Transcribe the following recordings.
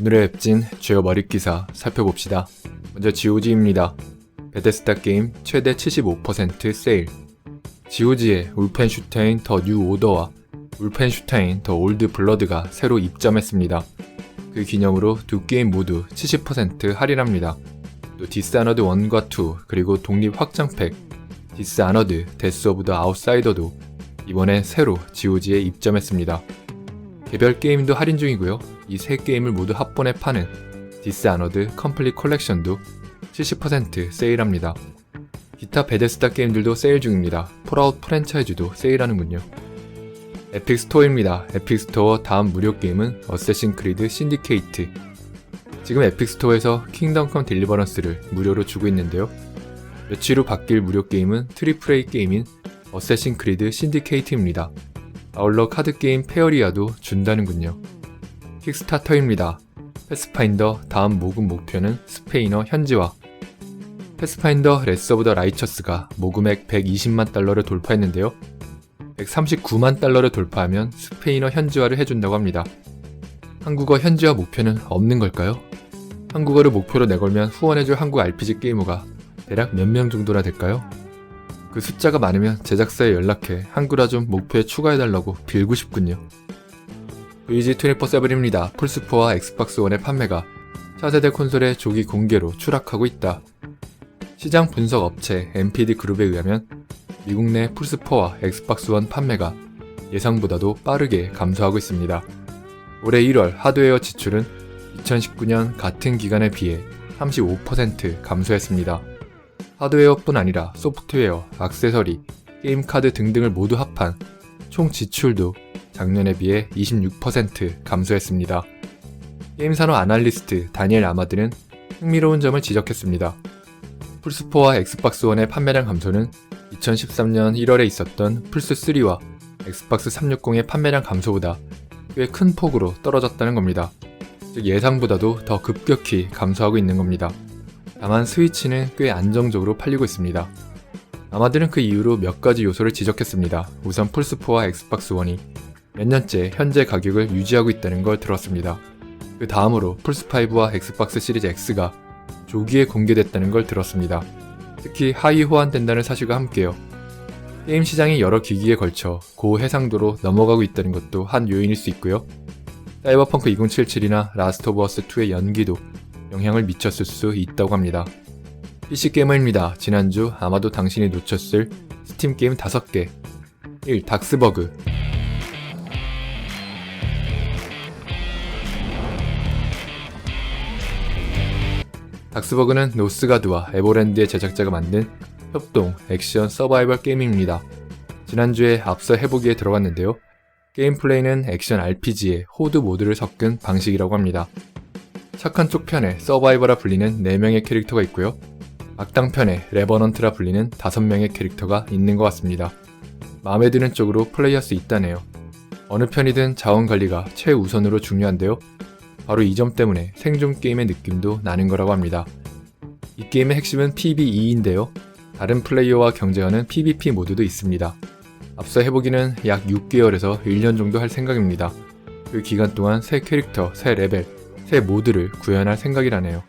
오늘의 웹진 죄어 머릿 기사 살펴봅시다. 먼저 GOG입니다. 베데스다 게임 최대 75% 세일. GOG의 울펜슈타인 더 뉴 오더와 울펜슈타인 더 올드 블러드가 새로 입점했습니다. 그 기념으로 두 게임 모두 70% 할인합니다. 또 디스아너드 1과 2 그리고 독립 확장팩 디스아너드 데스 오브 더 아웃사이더도 이번에 새로 GOG에 입점했습니다. 개별 게임도 할인 중이고요. 이 세 게임을 모두 합본에 파는 디스 아너드 컴플릿 컬렉션도 70% 세일합니다. 기타 베데스다 게임들도 세일 중입니다. 폴아웃 프랜차이즈도 세일하는군요. 에픽 스토어입니다. 에픽 스토어 다음 무료 게임은 어쌔신 크리드 신디케이트. 지금 에픽 스토어에서 킹덤 컴 딜리버런스를 무료로 주고 있는데요. 며칠 후 바뀔 무료 게임은 트리플 A 게임인 어쌔신 크리드 신디케이트입니다. 아울러 카드 게임 페어리아도 준다는군요. 킥스타터입니다. 패스파인더 다음 모금 목표는 스페인어 현지화. 패스파인더 레스 오브 더 라이처스가 모금액 120만 달러를 돌파했는데요. 139만 달러를 돌파하면 스페인어 현지화를 해준다고 합니다. 한국어 현지화 목표는 없는 걸까요? 한국어를 목표로 내걸면 후원해줄 한국 RPG 게이머가 대략 몇 명 정도나 될까요? 그 숫자가 많으면 제작사에 연락해 한글화 좀 목표에 추가해달라고 빌고 싶군요. VG24-7입니다. 플스4와 엑스박스 1의 판매가 차세대 콘솔의 조기 공개로 추락하고 있다. 시장 분석 업체 MPD 그룹에 의하면 미국 내 플스4와 엑스박스 1 판매가 예상보다도 빠르게 감소하고 있습니다. 올해 1월 하드웨어 지출은 2019년 같은 기간에 비해 35% 감소했습니다. 하드웨어뿐 아니라 소프트웨어, 액세서리, 게임 카드 등등을 모두 합한 총 지출도 작년에 비해 26% 감소했습니다. 게임 산업 아날리스트 다니엘 아마드는 흥미로운 점을 지적했습니다. 플스4와 엑스박스 1의 판매량 감소는 2013년 1월에 있었던 플스3와 엑스박스 360의 판매량 감소보다 꽤 큰 폭으로 떨어졌다는 겁니다. 즉 예상보다도 더 급격히 감소하고 있는 겁니다. 다만 스위치는 꽤 안정적으로 팔리고 있습니다. 아마들은 그 이유로 몇 가지 요소를 지적했습니다. 우선 플스4와 엑스박스 1이 몇 년째 현재 가격을 유지하고 있다는 걸 들었습니다. 그 다음으로 플스5와 엑스박스 시리즈 X가 조기에 공개됐다는 걸 들었습니다. 특히 하위 호환된다는 사실과 함께요. 게임 시장이 여러 기기에 걸쳐 고해상도로 넘어가고 있다는 것도 한 요인일 수 있고요. 사이버펑크 2077이나 라스트 오브 어스 2의 연기도 영향을 미쳤을 수 있다고 합니다. PC 게이머입니다. 지난주 아마도 당신이 놓쳤을 스팀 게임 5개 1. 닥스버그 닥스버그는 노스가드와 에버랜드의 제작자가 만든 협동 액션 서바이벌 게임입니다. 지난주에 앞서 해보기에 들어갔는데요. 게임 플레이는 액션 RPG에 호드 모드를 섞은 방식이라고 합니다. 착한 쪽 편에 서바이버라 불리는 4명의 캐릭터가 있고요. 악당 편에 레버넌트라 불리는 5명의 캐릭터가 있는 것 같습니다. 마음에 드는 쪽으로 플레이할 수 있다네요. 어느 편이든 자원 관리가 최우선으로 중요한데요. 바로 이 점 때문에 생존 게임의 느낌도 나는 거라고 합니다. 이 게임의 핵심은 PvE인데요. 다른 플레이어와 경쟁하는 PvP 모드도 있습니다. 앞서 해보기는 약 6개월에서 1년 정도 할 생각입니다. 그 기간 동안 새 캐릭터, 새 레벨, 새 모드를 구현할 생각이라네요.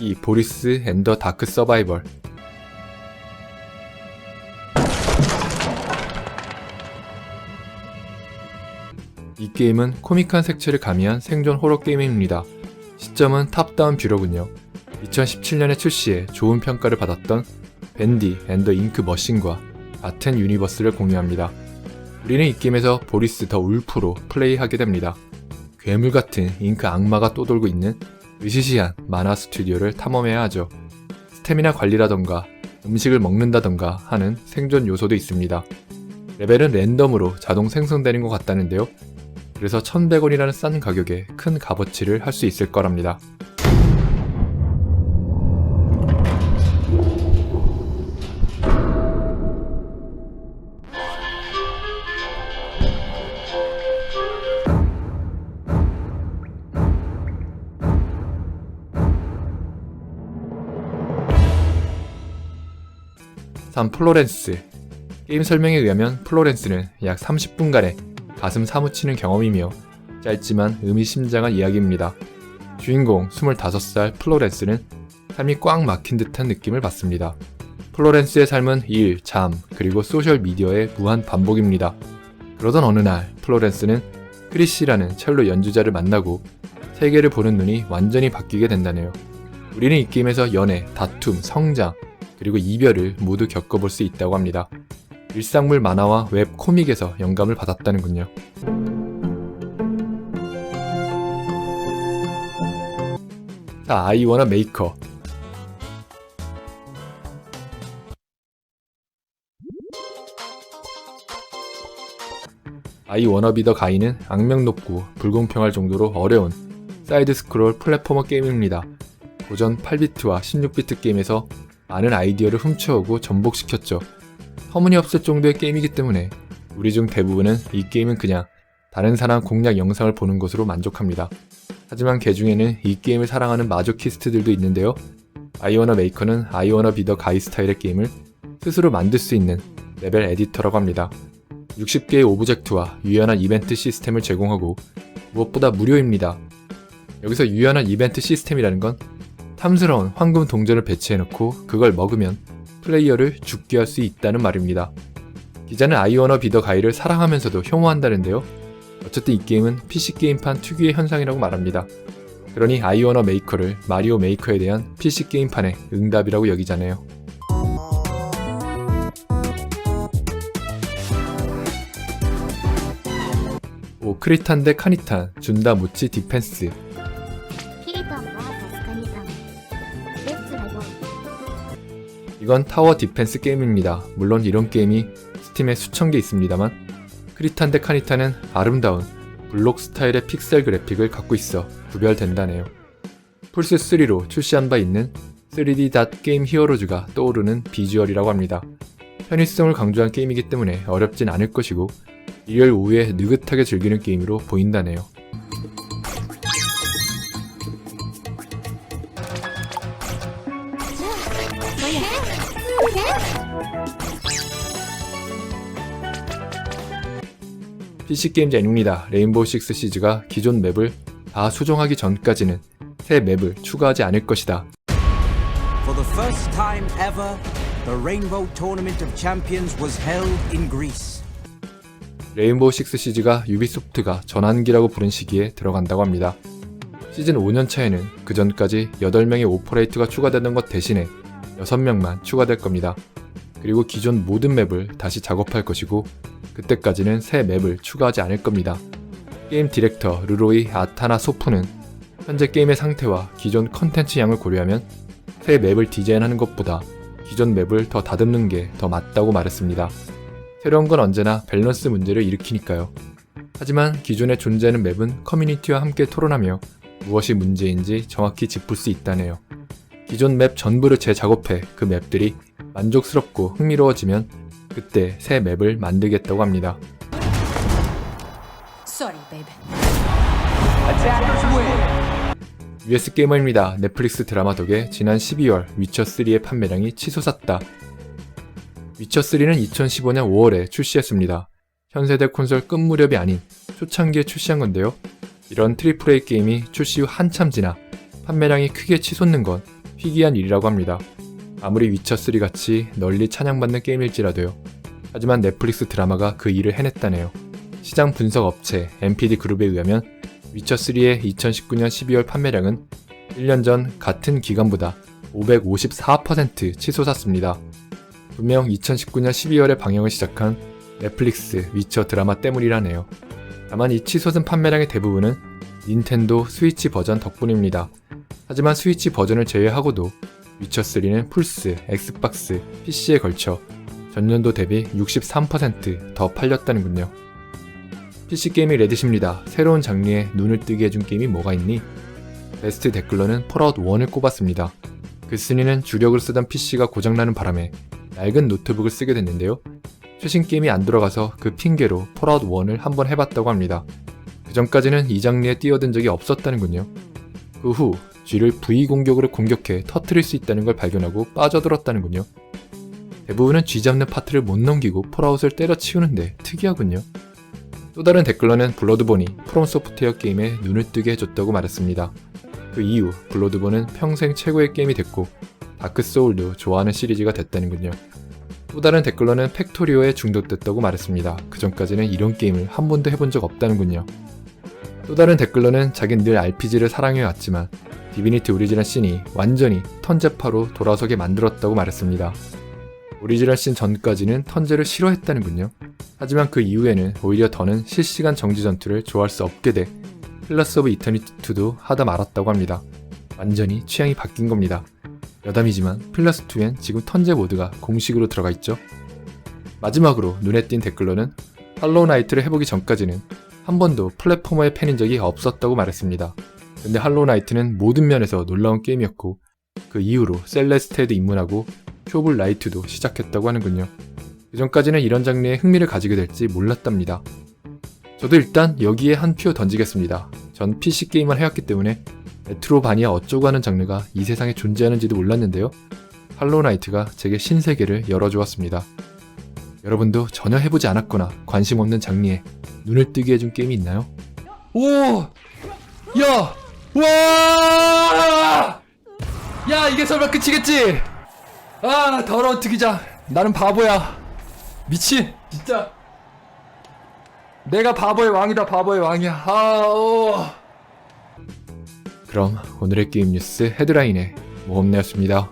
이 보리스 앤더 다크 서바이벌 이 게임은 코믹한 색채를 가미한 생존 호러 게임입니다. 시점은 탑다운 뷰러군요. 2017년에 출시해 좋은 평가를 받았던 밴디 앤더 잉크 머신과 같은 유니버스를 공유합니다. 우리는 이 게임에서 보리스 더 울프로 플레이하게 됩니다. 괴물 같은 잉크 악마가 떠돌고 있는 으시시한 만화 스튜디오를 탐험해야 하죠. 스태미나 관리라던가 음식을 먹는다던가 하는 생존 요소도 있습니다. 레벨은 랜덤으로 자동 생성되는 것 같다는데요. 그래서 1100원이라는 싼 가격에 큰 값어치를 할 수 있을 거랍니다. 산 플로렌스 게임 설명에 의하면 플로렌스는 약 30분간의 가슴 사무치는 경험이며 짧지만 의미심장한 이야기입니다. 주인공 25살 플로렌스는 삶이 꽉 막힌 듯한 느낌을 받습니다. 플로렌스의 삶은 일, 잠, 그리고 소셜미디어의 무한 반복입니다. 그러던 어느 날 플로렌스는 크리시라는 첼로 연주자를 만나고 세계를 보는 눈이 완전히 바뀌게 된다네요. 우리는 이 게임에서 연애, 다툼, 성장, 그리고 이별을 모두 겪어볼 수 있다고 합니다. 일상물 만화와 웹 코믹에서 영감을 받았다는군요. 자, 아이워너 메이커. 아이 워너비 더 가이는 악명 높고 불공평할 정도로 어려운 사이드 스크롤 플랫포머 게임입니다. 고전 8비트와 16비트 게임에서 많은 아이디어를 훔쳐오고 전복시켰죠. 터무니없을 정도의 게임이기 때문에 우리 중 대부분은 이 게임은 그냥 다른 사람 공략 영상을 보는 것으로 만족합니다. 하지만 개 중에는 이 게임을 사랑하는 마조키스트들도 있는데요. 아이워너 메이커는 아이워너 비더 가이 스타일의 게임을 스스로 만들 수 있는 레벨 에디터라고 합니다. 60개의 오브젝트와 유연한 이벤트 시스템을 제공하고 무엇보다 무료입니다. 여기서 유연한 이벤트 시스템이라는 건 탐스러운 황금 동전을 배치해놓고 그걸 먹으면 플레이어를 죽게 할 수 있다는 말입니다. 기자는 아이워너 비더 가이를 사랑하면서도 혐오한다는데요. 어쨌든 이 게임은 PC 게임판 특유의 현상이라고 말합니다. 그러니 아이워너 메이커를 마리오 메이커에 대한 PC 게임판의 응답이라고 여기잖아요. 오 크리탄 대 카니탄 준다 무치 디펜스 이건 타워 디펜스 게임입니다. 물론 이런 게임이 스팀에 수천 개 있습니다만 크리탄 대 카니타는 아름다운 블록 스타일의 픽셀 그래픽을 갖고 있어 구별된다네요. 플스3로 출시한 바 있는 3D 닷 게임 히어로즈가 떠오르는 비주얼이라고 합니다. 편의성을 강조한 게임이기 때문에 어렵진 않을 것이고 일요일 오후에 느긋하게 즐기는 게임으로 보인다네요. PC게임 제뉴입니다. 레인보우 식스 시즈가 기존 맵을 다 수정하기 전까지는 새 맵을 추가하지 않을 것이다. For the first time ever, the Rainbow Tournament of Champions was held in Greece. 레인보우 식스 시즈가 유비소프트가 전환기라고 부른 시기에 들어간다고 합니다. 시즌 5년 차에는 그 전까지 8명의 오퍼레이터가 추가되는 것 대신에 6명만 추가될 겁니다. 그리고 기존 모든 맵을 다시 작업할 것이고 그때까지는 새 맵을 추가하지 않을 겁니다. 게임 디렉터 르로이 아타나 소프는 현재 게임의 상태와 기존 컨텐츠 양을 고려하면 새 맵을 디자인하는 것보다 기존 맵을 더 다듬는 게 더 맞다고 말했습니다. 새로운 건 언제나 밸런스 문제를 일으키니까요. 하지만 기존에 존재하는 맵은 커뮤니티와 함께 토론하며 무엇이 문제인지 정확히 짚을 수 있다네요. 기존 맵 전부를 재작업해 그 맵들이 만족스럽고 흥미로워지면 그때 새 맵을 만들겠다고 합니다. US 게이머입니다. 넷플릭스 드라마 덕에 지난 12월 위쳐3의 판매량이 치솟았다. 위쳐3는 2015년 5월에 출시했습니다. 현세대 콘솔 끝 무렵이 아닌 초창기에 출시한 건데요. 이런 트리플 A 게임이 출시 후 한참 지나 판매량이 크게 치솟는 건 희귀한 일이라고 합니다. 아무리 위쳐3 같이 널리 찬양받는 게임일지라도요. 하지만 넷플릭스 드라마가 그 일을 해냈다네요. 시장 분석 업체 NPD 그룹에 의하면 위쳐3의 2019년 12월 판매량은 1년 전 같은 기간보다 554% 치솟았습니다. 분명 2019년 12월에 방영을 시작한 넷플릭스 위쳐 드라마 때문이라네요. 다만 이 치솟은 판매량의 대부분은 닌텐도 스위치 버전 덕분입니다. 하지만 스위치 버전을 제외하고도 위쳐3는 플스, 엑스박스, PC에 걸쳐 전년도 대비 63%더 팔렸다는군요. PC 게임의 레딧입니다. 새로운 장르에 눈을 뜨게 해준 게임이 뭐가 있니? 베스트 댓글러는 폴아웃 1을 꼽았습니다. 그 순위는 주력을 쓰던 PC가 고장나는 바람에 낡은 노트북을 쓰게 됐는데요. 최신 게임이 안 들어가서 그 핑계로 폴아웃 1을 한번 해봤다고 합니다. 그 전까지는 이 장르에 뛰어든 적이 없었다는군요. 그 후 G를 V 공격으로 공격해 터트릴 수 있다는 걸 발견하고 빠져들었다는군요. 대부분은 쥐 잡는 파트를 못 넘기고 폴아웃을 때려치우는데 특이하군요. 또 다른 댓글러는 블러드본이 프롬 소프트웨어 게임에 눈을 뜨게 해줬다고 말했습니다. 그 이후 블러드본은 평생 최고의 게임이 됐고 다크 소울도 좋아하는 시리즈가 됐다는군요. 또 다른 댓글러는 팩토리오에 중독됐다고 말했습니다. 그 전까지는 이런 게임을 한 번도 해본 적 없다는군요. 또 다른 댓글러는 자긴 늘 RPG를 사랑해왔지만 디비니티 오리지널 씬이 완전히 턴제파로 돌아서게 만들었다고 말했습니다. 오리지널 씬 전까지는 턴제를 싫어했다는군요. 하지만 그 이후에는 오히려 더는 실시간 정지 전투를 좋아할 수 없게 돼 플러스 오브 이터니티 2도 하다 말았다고 합니다. 완전히 취향이 바뀐 겁니다. 여담이지만 플러스 2엔 지금 턴제 모드가 공식으로 들어가 있죠. 마지막으로 눈에 띈 댓글로는 할로우 나이트를 해보기 전까지는 한 번도 플랫포머의 팬인 적이 없었다고 말했습니다. 근데 할로우 나이트는 모든 면에서 놀라운 게임이었고 그 이후로 셀레스테에도 입문하고 큐블 라이트도 시작했다고 하는군요. 그 전까지는 이런 장르에 흥미를 가지게 될지 몰랐답니다. 저도 일단 여기에 한 표 던지겠습니다. 전 PC 게임만 해왔기 때문에 레트로 바니아 어쩌고 하는 장르가 이 세상에 존재하는지도 몰랐는데요. 할로우 나이트가 제게 신세계를 열어주었습니다. 여러분도 전혀 해보지 않았거나 관심 없는 장르에 눈을 뜨게 해준 게임이 있나요? 오! 야! 와! 야, 이게 설마 끝이겠지? 아, 더러운 특이장. 나는 바보야. 미친. 진짜. 내가 바보의 왕이다, 바보의 왕이야. 아, 오. 그럼 오늘의 게임 뉴스 헤드라인의 모험내였습니다.